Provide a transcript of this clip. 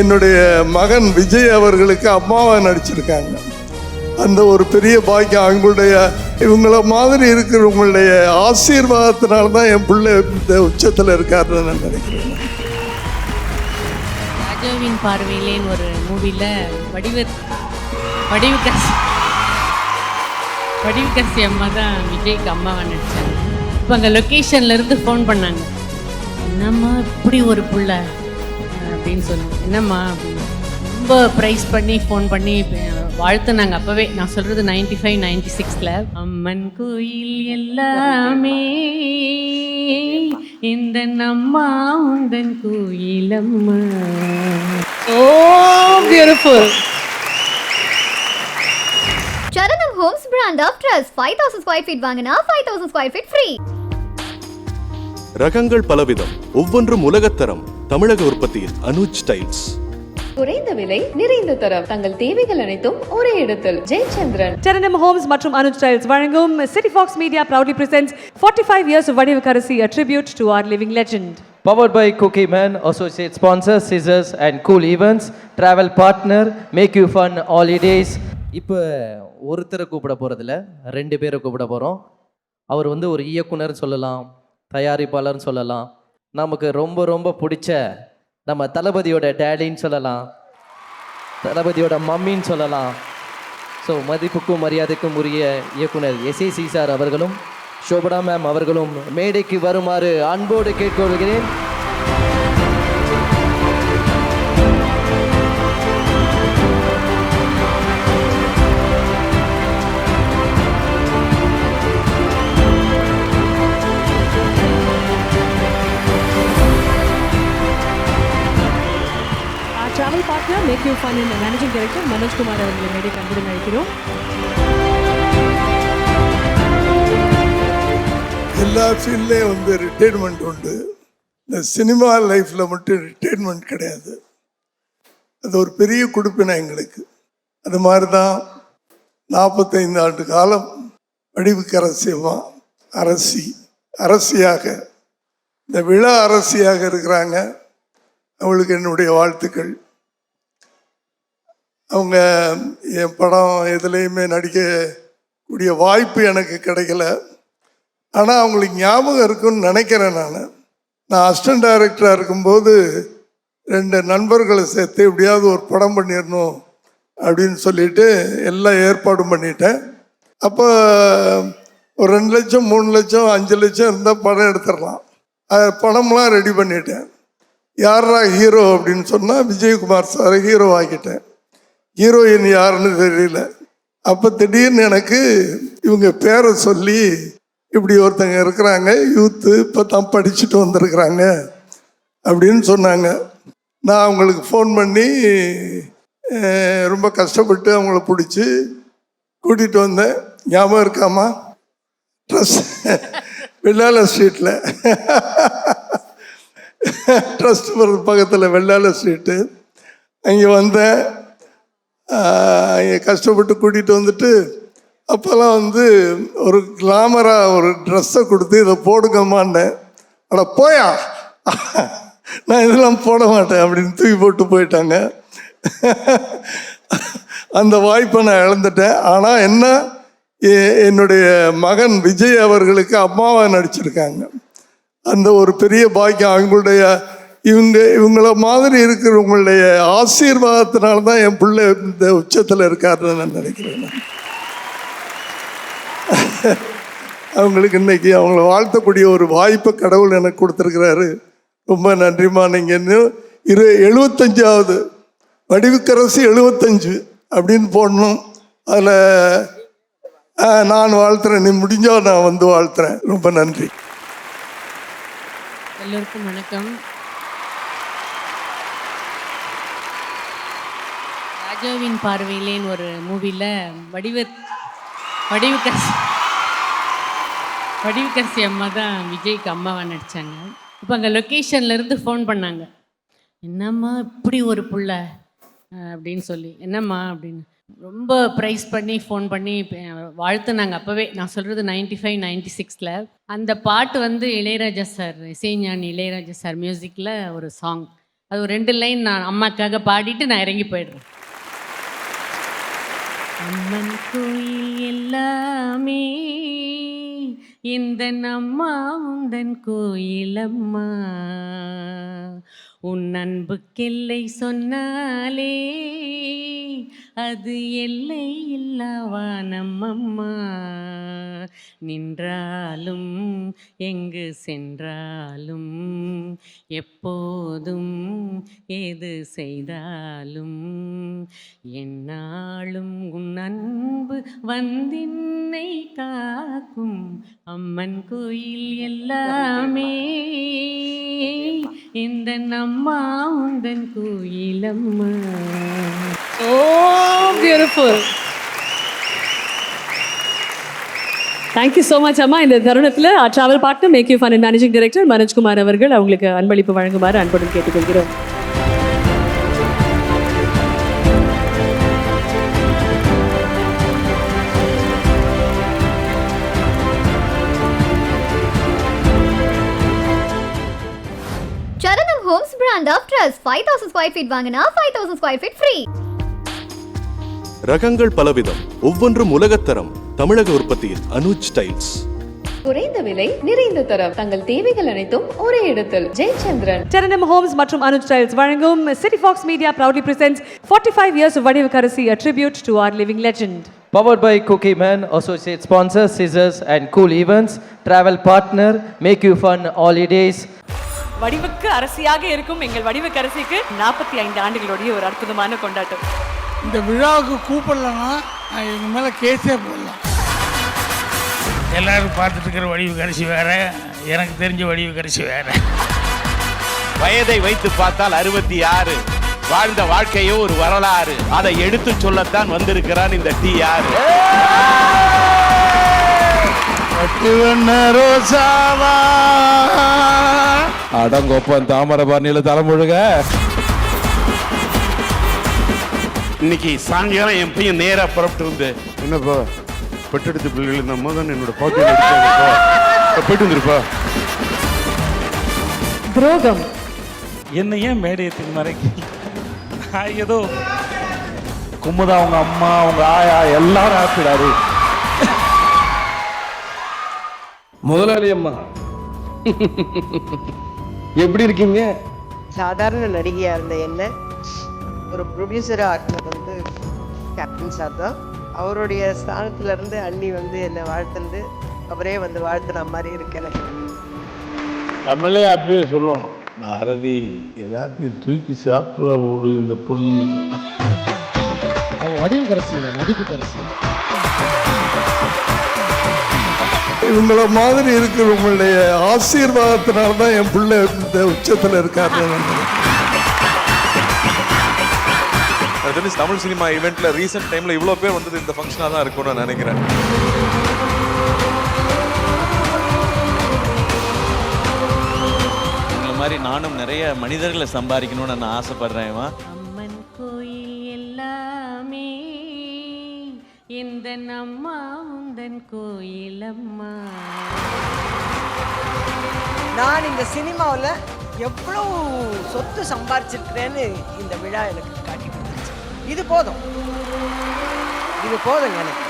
என்னுடைய மகன் விஜய் அவர்களுக்கு அம்மாவை நடிச்சிருக்காங்க. அந்த ஒரு பெரிய பாக்கியம் அவங்களுடைய இவங்கள மாதிரி இருக்கிறவங்களுடைய ஆசீர்வாதத்தினால தான் என் பிள்ளை இந்த உச்சத்தில் இருக்காருன்னு நான் நினைக்கிறேன். ராஜாவின் பார்வையிலேன்னு ஒரு மூவியில் வடிவ வடிவுக்கரசி வடிவுக்கரசி அம்மா தான் விஜய்க்கு அம்மாவை நடித்தாங்க இப்போ அங்கே லொக்கேஷன்லேருந்து ஃபோன் பண்ணாங்க. என்னம்மா இப்படி ஒரு பிள்ளை? அப்படின்னு சொன்னாங்க என்னம்மா அப்படின்னு. ரொம்ப ப்ரைஸ் பண்ணி ஃபோன் பண்ணி வாழ்த்துனாங்க அப்போவே. நான் சொல்கிறது நைன்டி ஃபைவ் நைன்டி சிக்ஸில் அம்மன் கோயில் எல்லாமே இந்த நம்மா உந்தன் கோயிலம்மா. ஓ beautiful Saranam homes brand of trust five thousand square feet வாங்கினா five thousand square feet free ரகங்கள் பலவிதம். ஒவ்வொன்றும் உலகத்தரம். தமிழக உற்பத்தியில் அனுஜ் டைல்ஸ். குறைந்த விலை நிறைந்த தரம். தங்கள் தேவைகள் அனைத்தும் ஒரே இடத்தில். ஜெயச்சந்திரன். சரணம் ஹோம்ஸ் மற்றும் அனுஜ் டைல்ஸ் வழங்கும் city fox media proudly presents 45 years of Vadivukkarasi a tribute to our living legend. Powered by Cookie Man, associate sponsor, Scissors and Cool Events, travel partner, make you fun holidays. இப்போ ஒருத்தரை கூப்பிட போகிறதில்ல ரெண்டு பேரை கூப்பிட போகிறோம் அவர் வந்து ஒரு இயக்குனர் சொல்லலாம் தயாரிப்பாளர்னு சொல்லலாம். நமக்கு ரொம்ப ரொம்ப பிடிச்ச நம்ம தளபதியோட டேடின்னு சொல்லலாம். தளபதியோட மம்மின்னு சொல்லலாம். ஸோ மதிப்புக்கும் மரியாதைக்கும் உரிய இயக்குனர் எஸ்ஏசி சார் அவர்களும் ஷோபடா மேம் அவர்களும் மேடைக்கு வருமாறு அன்போடு கேட்கொள்கிறேன் make you partner managing director fun Manoj Kumar அவர்களை மேடை கண்டுடன் அழைக்கிறோம் எல்லா ஃபீல்ட்லேயும் வந்து ரிட்டைர்மெண்ட் உண்டு. இந்த சினிமா லைஃப்பில் மட்டும் ரிட்டைர்மெண்ட் கிடையாது. அது ஒரு பெரிய குடுப்பினை எங்களுக்கு. அது மாதிரி தான் நாற்பத்தைந்து ஆண்டு காலம் வடிவுக்கரசியமா அரசி அரசியாக இந்த விழா அரசியாக இருக்கிறாங்க. அவங்களுக்கு என்னுடைய வாழ்த்துக்கள். அவங்க என் படம் எதுலேயுமே நடிக்கக்கூடிய வாய்ப்பு எனக்கு கிடைக்கல. ஆனால் அவங்களுக்கு ஞாபகம் இருக்குன்னு நினைக்கிறேன் நான். நான் அசிஸ்டன்ட் டைரக்டராக இருக்கும்போது ரெண்டு நண்பர்களை சேர்த்து எப்படியாவது ஒரு படம் பண்ணிடணும் அப்படின்னு சொல்லிட்டு எல்லாம் ஏற்பாடும் பண்ணிட்டேன். அப்போ ஒரு ரெண்டு லட்சம் மூணு லட்சம் அஞ்சு லட்சம் இருந்தால் படம் எடுத்துடலாம். அது படம்லாம் ரெடி பண்ணிட்டேன். யாரா ஹீரோ அப்படின்னு சொன்னால் விஜயகுமார் சார் ஹீரோ ஆக்கிட்டேன். ஹீரோயின் யாருன்னு தெரியல. அப்போ திடீர்னு எனக்கு இவங்க பேரை சொல்லி இப்படி ஒருத்தங்க இருக்கிறாங்க யூத்து இப்போ தான் படிச்சுட்டு வந்திருக்கிறாங்க அப்படின்னு சொன்னாங்க. நான் அவங்களுக்கு ஃபோன் பண்ணி ரொம்ப கஷ்டப்பட்டு அவங்கள பிடிச்சி கூட்டிகிட்டு வந்தேன். ஞாபகம் இருக்காமா? ட்ரெஸ் வெள்ளாள ஸ்ட்ரீட்டில் ட்ரஸ்ட் பக்கத்தில் வெள்ளாள ஸ்ட்ரீட்டு அங்கே வந்தேன். கஷ்டப்பட்டு கூட்டிகிட்டு வந்துட்டு அப்போல்லாம் வந்து ஒரு கிளாமராக ஒரு ட்ரெஸ்ஸை கொடுத்து இதை போடுங்கம்மான்னேன் ஆனால் போயா? நான் இதெல்லாம் போட மாட்டேன் அப்படின்னு தூக்கி போட்டு போயிட்டாங்க. அந்த வாய்ப்பை நான் இழந்துட்டேன். ஆனால் என்ன என்னுடைய மகன் விஜய் அவர்களுக்கு அம்மாவை நடிச்சிருக்காங்க. அந்த ஒரு பெரிய பாக்கியம் அவங்களுடைய இவங்க இவங்கள மாதிரி இருக்கிறவங்களுடைய ஆசீர்வாதத்தினால தான் என் பிள்ளை இந்த உச்சத்தில் இருக்காருன்னு நான் நினைக்கிறேன். நான். அவங்களுக்கு இன்னைக்கு அவங்கள வாழ்த்தக்கூடிய ஒரு வாய்ப்பை கடவுள் எனக்கு கொடுத்துருக்கிறாரு. ரொம்ப நன்றிம்மா. நீங்கள் இன்னும் இரு எழுபத்தஞ்சாவது வடிவுக்கரசு எழுபத்தஞ்சு அப்படின்னு போடணும். அதில் நான் வாழ்த்துறேன். நீ முடிஞ்சால் நான் வந்து வாழ்த்துறேன். ரொம்ப நன்றி. எல்லோருக்கும் வணக்கம். ராஜாவின் பார்வையிலேன்னு ஒரு மூவியில் வடிவ வடிவுக்கரசி வடிவுக்கரசி அம்மா தான் விஜய்க்கு அம்மாவை நடித்தாங்க இப்போ அங்கே லொக்கேஷன்லேருந்து ஃபோன் பண்ணாங்க. என்னம்மா இப்படி ஒரு புள்ள? அப்படின்னு சொல்லி. என்னம்மா அப்படின்னு. ரொம்ப ப்ரைஸ் பண்ணி ஃபோன் பண்ணி வாழ்த்துனாங்க. அப்போவே நான் சொல்கிறது நைன்டி ஃபைவ் நைன்டி சிக்ஸில் அந்த பாட்டு வந்து இளையராஜா சார் இசைஞானி இளையராஜா சார் மியூசிக்கில் ஒரு சாங் அது ஒரு ரெண்டு லைன் நான் அம்மாக்காக பாடிட்டு நான் இறங்கி போயிடுறேன். அம்மன் கோயில் எல்லாமே இந்த அம்மா உந்தன் கோயிலம்மா. உன் அன்புக்கெல்லை சொன்னாலே அது எல்லை இல்லவானம்மம்மா நின்றாலும் எங்கு சென்றாலும் எப்போதும் எது செய்தாலும் என்னாலும் உன் அன்பு வந்தின்னை காக்கும் அம்மன் கோயில் எல்லாமே. இந்த அம்மா உந்தன் கோயிலம்மா. ஓ beautiful thank you so much அம்மா. இந்த தருணத்தில் travel partner make you fun managing director Manojkumar அவர்கள் அவங்களுக்கு அன்பளிப்பு வழங்குமாறு அன்புடன் கேட்டுக்கொள்கிறோம். Saranam homes brand of trust five thousand square feet வாங்கினா five thousand square feet free ரகங்கள் பலவிதம். ஒவ்வொன்றும் உலகத்தரம் தமிழக உற்பத்தியில் அனுஜ் டைல்ஸ். குறைந்த விலை நிறைந்த தரம். தங்கள் தேவைகள் அனைத்தும் ஒரே இடத்தில். ஜெயச்சந்திரன். சரணம் ஹோம்ஸ் மற்றும் அனுஜ் ஸ்டைல்ஸ் வழங்கும் city fox media proudly presents 45 years of Vadivukkarasi a tribute to our living legend. Powered by Cookie Man, associate sponsor, Scissors and Cool Events, travel partner, make you fun holidays. வடிவுக்கு அரசியாக இருக்கும் எங்கள் வடிவக்கரசிக்கு நாற்பத்தி ஐந்து ஆண்டுகளுடைய ஒரு அற்புதமான கொண்டாட்டம். இந்த விழாவுக்கு கூப்பிடலன்னா நான் எங்கள் மேலே கேஸே போடலாம் எல்லாரும் பார்த்துட்டு இருக்கிற வடிவு கரிசி வேற எனக்கு தெரிஞ்ச வடிவு கரிசி வேற. வயதை வைத்து பார்த்தால் அறுபத்தி ஆறு வாழ்ந்த வாழ்க்கையோ ஒரு வரலாறு. அதை எடுத்து சொல்லத்தான் வந்திருக்கிறான் இந்த டி ஆறு பட்டு அடங்கொப்பன் தாமரபரணியில தலைமுழுக இன்னைக்கு சாயங்காலம் என் பையன் நேரா புறப்பட்டு வந்து என்னப்பா பெட்டெடுத்த பிள்ளைகள் இந்த அம்மா தான் என்னோட அடிச்சாங்கப்பா போயிட்டு வந்துருப்பா துரோகம். என்ன ஏன் மேடையத்தின் மறைக்கு ஏதோ குமுதா அவங்க அம்மா அவங்க ஆயா எல்லாரும் ஆப்பிடாரு முதலாளி அம்மா. எப்படி இருக்கீங்க? சாதாரண நடிகையாக இருந்த என்ன? ஒரு ப்ரொடியூசராக ஆக்கினது வந்து கேப்டன் சார் தான். அவருடைய ஸ்தானத்துல இருந்து அண்ணி வந்து என்னை வாழ்த்துந்து அவரே வந்து வாழ்த்துன மாதிரி இருக்கு எனக்கு. நம்மளே அப்படியே சொல்லணும். பாரதி எல்லாத்தையும் தூக்கி சாப்பிட ஒரு இந்த பொண்ணு. வடிவு கரசி நடிப்பு கரசி இவங்கள மாதிரி இருக்கிறவங்களுடைய ஆசீர்வாதத்தினால தான் என் பிள்ளை இந்த உச்சத்தில் தெரிஞ்சு தமிழ் சினிமா ஈவெண்ட்ல ரீசெண்ட் டைம்ல இவ்வளவு பேர் வந்தது இந்த ஃபங்க்ஷனா தான் இருக்கும்னு நான் நினைக்கிறேன். இந்த மாதிரி நானும் நிறைய மனிதர்களை சம்பாதிக்கணும்னு நான் ஆசைப்படுறேன் இந்த அம்மா உந்தன் கோயிலம்மா. நான் இந்த சினிமாவில் எவ்வளோ சொத்து சம்பாரிச்சிருக்கிறேன்னு இந்த விழா எனக்கு காட்டி கொடுத்துச்சு இது போதும். இது போதுங்க எனக்கு.